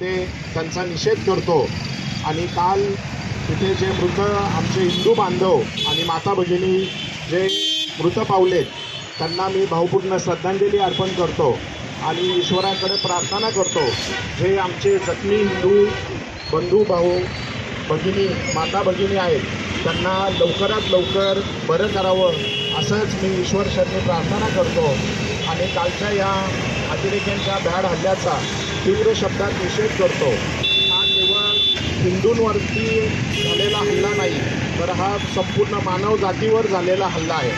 ते त्यांचा निषेध करतो. आणि काल तिथे जे मृत आमचे हिंदू बांधव आणि माता भगिनी जे मृत पावलेत त्यांना मी भावपूर्ण श्रद्धांजली अर्पण करतो आणि ईश्वराकडे प्रार्थना करतो. जे आमचे जखमी हिंदू बंधू भाऊ भगिनी माता भगिनी आहेत त्यांना लवकरात लवकर बरं करावं असंच मी ईश्वर शरणी प्रार्थना करतो. आणि कालच्या या अतिरेक्यांच्या भ्याड हल्ल्याचा तीव्र शब्दात निषेध करतो. हा केवळ हिंदूंवरती झालेला हल्ला नाही तर हा संपूर्ण मानव जातीवर झालेला हल्ला आहे.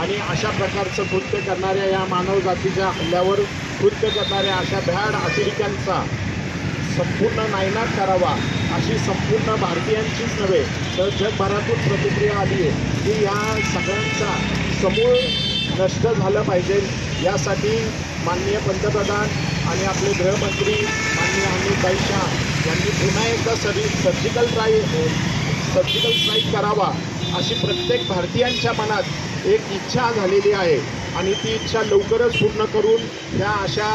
आणि अशा प्रकारचं कृत्य करणाऱ्या या मानव जातीच्या हल्ल्यावर कृत्य करणाऱ्या अशा भ्याड अतिरेक्यांचा संपूर्ण नायनाट करावा अशी संपूर्ण भारतीयांचीच नव्हे तर जगभरातून प्रतिक्रिया आली आहे की या सगळ्यांचा समूळ नष्ट झालं पाहिजे. यासाठी माननीय पंतप्रधान आणि आपले गृहमंत्री माननीय अमित शाह यांनी पुन्हा एकदा सरी सर्जिकल ट्राय सर्जिकल स्ट्राईक करावा अशी प्रत्येक भारतीयांच्या मनात एक इच्छा झालेली आहे. आणि ती इच्छा लवकरच पूर्ण करून ह्या अशा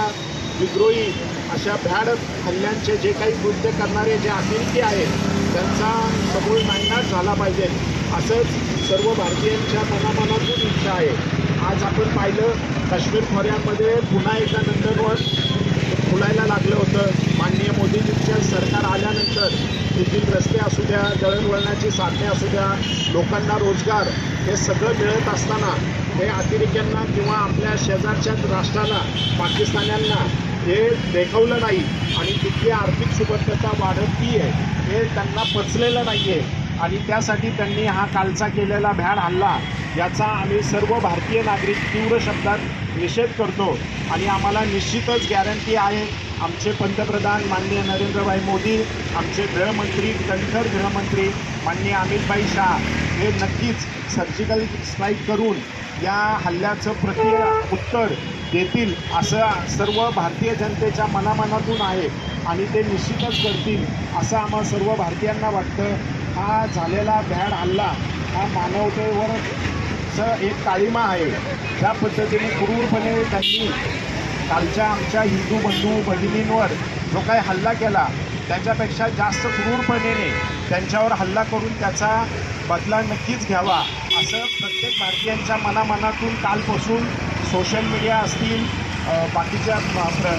विद्रोही अशा भ्याड हल्ल्यांचे जे काही कृत्य करणारे जे अतिरेकी आहेत त्यांचा समूळ नायनाट झाला पाहिजे. असंच सर्व भारतीयांच्या मनामनातून इच्छा आहे. आज आपण पाहिलं काश्मीर खोऱ्यामध्ये पुन्हा एकदा नंदनवन फुलायला लागलं होतं. माननीय मोदीजींच्या सरकार आल्यानंतर तेथील रस्ते असू द्या दळणवळणाची साधने असू द्या लोकांना रोजगार हे सगळं मिळत असताना हे अतिरेक्यांना किंवा आपल्या शेजारच्या राष्ट्राला पाकिस्तान्यांना हे देखवलं नाही आणि तिथली आर्थिक सुबत्तता वाढतती आहे हे त्यांना पचलेलं नाही आहे आणि त्यासाठी त्यांनी हा कालचा केलेला भ्याड हल्ला याचा आम्ही सर्व भारतीय नागरिक तीव्र शब्दात निषेध करतो. आणि आम्हाला निश्चितच गॅरंटी आहे. आमचे पंतप्रधान माननीय नरेंद्रभाई मोदी आमचे गृहमंत्री कणखर गृहमंत्री माननीय अमितभाई शाह हे नक्कीच सर्जिकल स्ट्राईक करून या हल्ल्याचं प्रति उत्तर देतील असं सर्व भारतीय जनतेच्या मनामनातून आहे. आणि ते निश्चितच करतील असं आम्हा सर्व भारतीयांना वाटतं. हा झालेला भ्याड हल्ला हा मानवतेवरच एक काळीमा आहे. त्या पद्धतीने क्रूरपणे त्यांनी कालच्या आमच्या हिंदू बंधू भगिनींवर जो काही हल्ला केला त्याच्यापेक्षा जास्त क्रूरपणेने त्यांच्यावर हल्ला करून त्याचा बदला नक्कीच घ्यावा असं प्रत्येक भारतीयांच्या मनामनातून कालपासून सोशल मीडिया असतील बाकीच्या प्र-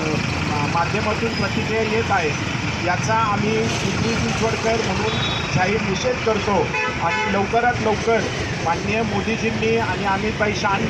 मा- माध्यमातून प्रतिक्रिया येत आहेत. याचा आम्ही पिंपरी चिंचवडकर म्हणून जाहीर निषेध करतो आणि लवकरात लवकर माननीय मोदीजींनी आणि अमितभाई शहानी